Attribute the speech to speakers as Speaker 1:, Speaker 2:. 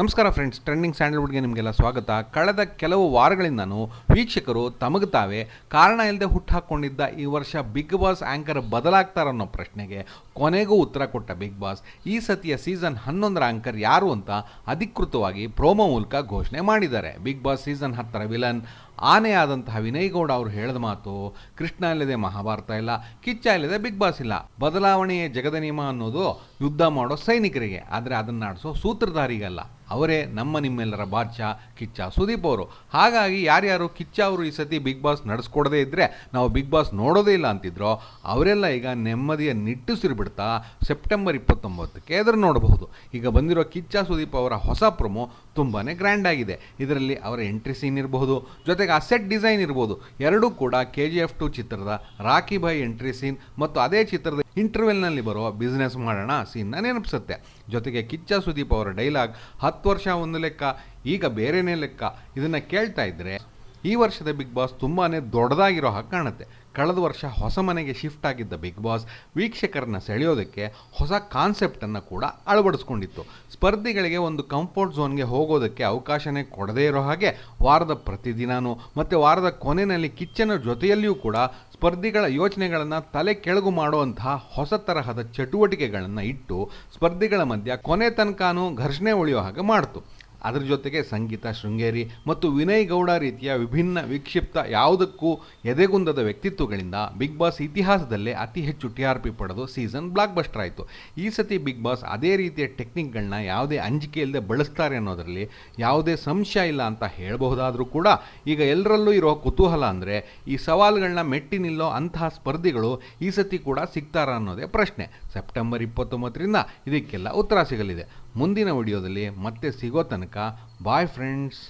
Speaker 1: ನಮಸ್ಕಾರ friends trending ಸ್ಯಾಂಡಲ್ವುಡ್ಗೆ ನಿಮಗೆಲ್ಲ ಸ್ವಾಗತ. ಕಳೆದ ಕೆಲವು ವಾರಗಳಿಂದನೂ ವೀಕ್ಷಕರು ತಮಗೆ ತಾವೇ ಕಾರಣ ಇಲ್ಲದೆ ಹುಟ್ಟಾಕೊಂಡಿದ್ದ ಈ ವರ್ಷ ಬಿಗ್ ಬಾಸ್ ಆ್ಯಂಕರ್ ಬದಲಾಗ್ತಾರನ್ನೋ ಪ್ರಶ್ನೆಗೆ ಕೊನೆಗೂ ಉತ್ತರ ಕೊಟ್ಟ ಬಿಗ್ ಬಾಸ್ ಈ ಸತಿಯ ಸೀಸನ್ ಹನ್ನೊಂದರ ಆ್ಯಂಕರ್ ಯಾರು ಅಂತ ಅಧಿಕೃತವಾಗಿ ಪ್ರೋಮೋ ಮೂಲಕ ಘೋಷಣೆ ಮಾಡಿದ್ದಾರೆ. ಬಿಗ್ ಬಾಸ್ ಸೀಸನ್ ಹತ್ತರ ವಿಲನ್ ಆನೆ ಆದಂತಹ ವಿನಯ್ ಗೌಡ ಅವರು ಹೇಳಿದ ಮಾತು, ಕೃಷ್ಣ ಇಲ್ಲದೆ ಮಹಾಭಾರತ ಇಲ್ಲ, ಕಿಚ್ಚ ಇಲ್ಲದೆ ಬಿಗ್ ಬಾಸ್ ಇಲ್ಲ. ಬದಲಾವಣೆಯೇ ಜಗದ ನಿಯಮ ಅನ್ನೋದು ಯುದ್ಧ ಮಾಡೋ ಸೈನಿಕರಿಗೆ. ಆದರೆ ಅದನ್ನು ಆಡಿಸೋ ಸೂತ್ರಧಾರಿಗಲ್ಲ. ಅವರೇ ನಮ್ಮ ನಿಮ್ಮೆಲ್ಲರ ಬಾದ್ಶಾ ಕಿಚ್ಚ, ಸುದೀಪ್ ಅವರು. ಹಾಗಾಗಿ ಯಾರ್ಯಾರು ಕಿಚ್ಚ ಅವರು ಈ ಸತಿ ಬಿಗ್ ಬಾಸ್ ನಡೆಸ್ಕೊಡದೇ ಇದ್ದರೆ ನಾವು ಬಿಗ್ ಬಾಸ್ ನೋಡೋದೇ ಇಲ್ಲ ಅಂತಿದ್ರೋ, ಅವರೆಲ್ಲ ಈಗ ನೆಮ್ಮದಿಯ ನಿಟ್ಟುಸಿರು ಬಿಡ್ತಾ ಸೆಪ್ಟೆಂಬರ್ ಇಪ್ಪತ್ತೊಂಬತ್ತಕ್ಕೆ ಎದುರು ನೋಡಬಹುದು. ಈಗ ಬಂದಿರೋ ಕಿಚ್ಚ, ಸುದೀಪ್ ಅವರ ಹೊಸ ಪ್ರೊಮೋ ತುಂಬಾ ಗ್ರ್ಯಾಂಡ್ ಆಗಿದೆ. ಇದರಲ್ಲಿ ಅವರ ಎಂಟ್ರಿ ಸೀನ್ ಇರಬಹುದು. ಜೊತೆಗೆ ಅಸೆಟ್ ಡಿಸೈನ್ ಇರ್ಬೋದು. ಎರಡೂ ಕೂಡ ಕೆ ಜಿ ಎಫ್ ಟು ಚಿತ್ರದ ರಾಕಿ ಭಾಯ್ ಎಂಟ್ರಿ ಸೀನ್ ಮತ್ತು ಅದೇ ಚಿತ್ರದ ಇಂಟರ್ವೆಲ್ನಲ್ಲಿ ಬರುವ ಬಿಸ್ನೆಸ್ ಮಾಡೋಣ ಸೀನ್ನ ನೆನಪಿಸುತ್ತೆ. ಜೊತೆಗೆ ಕಿಚ್ಚ ಸುದೀಪ್ ಅವರ ಡೈಲಾಗ್ ಹತ್ತು ವರ್ಷ ಒಂದು ಲೆಕ್ಕ, ಈಗ ಬೇರೆನೇ ಲೆಕ್ಕ. ಇದನ್ನು ಕೇಳ್ತಾ ಇದ್ದರೆ ಈ ವರ್ಷದ ಬಿಗ್ ಬಾಸ್ ತುಂಬಾ ದೊಡ್ಡದಾಗಿರೋ ಹಾಗೆ ಕಾಣುತ್ತೆ ಕಳೆದ ವರ್ಷ ಹೊಸ ಮನೆಗೆ ಶಿಫ್ಟ್ ಆಗಿದ್ದ ಬಿಗ್ ಬಾಸ್ ವೀಕ್ಷಕರನ್ನ ಸೆಳೆಯೋದಕ್ಕೆ ಹೊಸ ಕಾನ್ಸೆಪ್ಟನ್ನು ಕೂಡ ಅಳವಡಿಸ್ಕೊಂಡಿತ್ತು. ಸ್ಪರ್ಧಿಗಳಿಗೆ ಒಂದು ಕಂಫರ್ಟ್ ಝೋನ್ಗೆ ಹೋಗೋದಕ್ಕೆ ಅವಕಾಶನೇ ಕೊಡದೇ ಇರೋ ಹಾಗೆ ವಾರದ ಪ್ರತಿದಿನಾನೂ ಮತ್ತು ವಾರದ ಕೊನೆಯಲ್ಲಿ ಕಿಚ್ಚನ ಜೊತೆಯಲ್ಲಿಯೂ ಕೂಡ ಸ್ಪರ್ಧಿಗಳ ಯೋಚನೆಗಳನ್ನು ತಲೆ ಕೆಳಗು ಮಾಡುವಂತಹ ಹೊಸ ತರಹದ ಚಟುವಟಿಕೆಗಳನ್ನು ಇಟ್ಟು ಸ್ಪರ್ಧಿಗಳ ಮಧ್ಯ ಕೊನೆ ತನಕನೂ ಘರ್ಷಣೆ ಉಳಿಯೋ ಹಾಗೆ ಮಾಡ್ತು. ಅದರ ಜೊತೆಗೆ ಸಂಗೀತ, ಶೃಂಗೇರಿ ಮತ್ತು ವಿನಯ್ ಗೌಡ ರೀತಿಯ ವಿಭಿನ್ನ ವಿಕ್ಷಿಪ್ತ ಯಾವುದಕ್ಕೂ ಎದೆಗುಂದದ ವ್ಯಕ್ತಿತ್ವಗಳಿಂದ ಬಿಗ್ ಬಾಸ್ ಇತಿಹಾಸದಲ್ಲೇ ಅತಿ ಹೆಚ್ಚು ಟಿ ಆರ್ ಪಿ ಪಡೆದು ಸೀಸನ್ ಬ್ಲಾಕ್ ಬಸ್ಟರ್ ಆಯಿತು. ಈ ಸತಿ ಬಿಗ್ ಬಾಸ್ ಅದೇ ರೀತಿಯ ಟೆಕ್ನಿಕ್ಗಳನ್ನ ಯಾವುದೇ ಅಂಜಿಕೆ ಇಲ್ಲದೆ ಬಳಸ್ತಾರೆ ಅನ್ನೋದರಲ್ಲಿ ಯಾವುದೇ ಸಂಶಯ ಇಲ್ಲ ಅಂತ ಹೇಳಬಹುದಾದರೂ ಕೂಡ ಈಗ ಎಲ್ಲರಲ್ಲೂ ಇರೋ ಕುತೂಹಲ ಅಂದರೆ ಈ ಸವಾಲುಗಳನ್ನ ಮೆಟ್ಟಿ ನಿಲ್ಲೋ ಅಂತಹ ಸ್ಪರ್ಧಿಗಳು ಈ ಸತಿ ಕೂಡ ಸಿಗ್ತಾರ ಅನ್ನೋದೇ ಪ್ರಶ್ನೆ. ಸೆಪ್ಟೆಂಬರ್ ಇಪ್ಪತ್ತೊಂಬತ್ತರಿಂದ ಇದಕ್ಕೆಲ್ಲ ಉತ್ತರ ಸಿಗಲಿದೆ. ಮುಂದಿನ ವಿಡಿಯೋದಲ್ಲಿ ಮತ್ತೆ ಸಿಗೋ ತನಕ ಬಾಯ್ ಫ್ರೆಂಡ್ಸ್